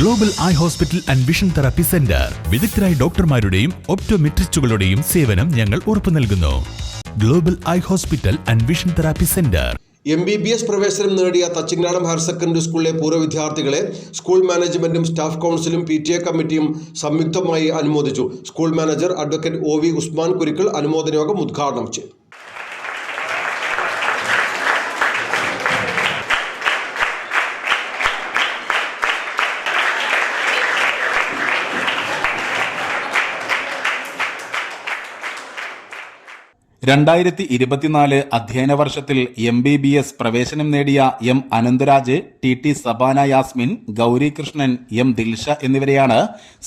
Global eye hospital and vision therapy centre വിദഗ്ധരായ ഡോക്ടർമാരുടെയും ഒപ്റ്റോമെട്രിസ്റ്റുകളുടെയും സേവനം ഞങ്ങൾ ഉറപ്പു നൽകുന്നു. Global eye hospital and vision therapy centre M B B S പ്രവേശനം നേടിയ തച്ചിങ്ങാടം ഹയർ സെക്കൻഡറി സ്കൂളിലെ പൂർവ വിദ്യാർത്ഥികളെ സ്കൂൾ മാനേജ്മെന്റും സ്റ്റാഫ് കൗൺസിലും പി ടി എ കമ്മിറ്റിയും സംയുക്തമായി അനുമോദിച്ചു. School manager advocate O V Usman Kurukkal അനുമോദന യോഗം ഉദ്ഘാടനം ചെയ്തു. രണ്ടായിരത്തി ഇരുപത്തിനാല് അധ്യയന വർഷത്തിൽ എം ബി ബി എസ് പ്രവേശനം നേടിയ M Anantharaj T T Sabana Yasmin Gauri Krishnan M Dilsha എന്നിവരെയാണ്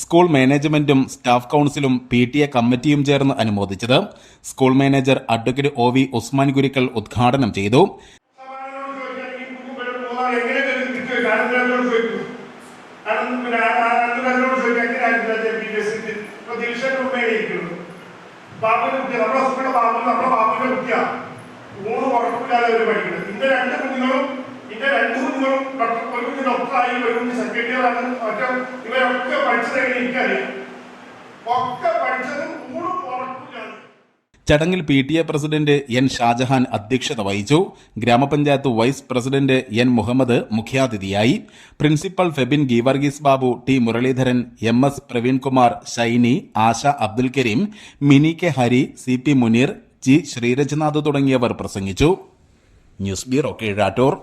സ്കൂൾ മാനേജ്മെന്റും സ്റ്റാഫ് കൌൺസിലും പി ടി എ കമ്മിറ്റിയും ചേർന്ന് അനുമോദിച്ചത്. School manager advocate O V Usman Gurukkal ഉദ്ഘാടനം ചെയ്തു. ബാബുവിന്റെ കുട്ടി നമ്മുടെ സ്കൂളിലെ ബാബു നമ്മുടെ ബാബുവിന്റെ കുട്ടിയാ മൂന്ന് കുഴപ്പമില്ലാതെ അവർ പഠിക്കുന്നത് ഇന്റെ രണ്ട് കുഞ്ഞുങ്ങളും ഇന്റെ രണ്ട് കുഞ്ഞുങ്ങളും ഡോക്ടർ ഒരു കുഞ്ഞ് ഡോക്ടറായി ഒരു കുഞ്ഞ് സെക്രട്ടറിയാണ് മറ്റേ ഇവരൊക്കെ പഠിച്ചത് എനിക്കറിയാം ഒക്കെ പഠിച്ചത് ചടങ്ങിൽ P T A president N Shajahan അധ്യക്ഷത വഹിച്ചു. ഗ്രാമപഞ്ചായത്ത് വൈസ് പ്രസിഡന്റ് എൻ മുഹമ്മദ് മുഖ്യാതിഥിയായി. Principal Febin Geevarghese Babu T Muralidharan M S Praveenkumar Shiny Asha Abdul Kareem Mini K Hari C P Muneer G Sreerajnath തുടങ്ങിയവർ പ്രസംഗിച്ചു. News bureau Keezhattoor.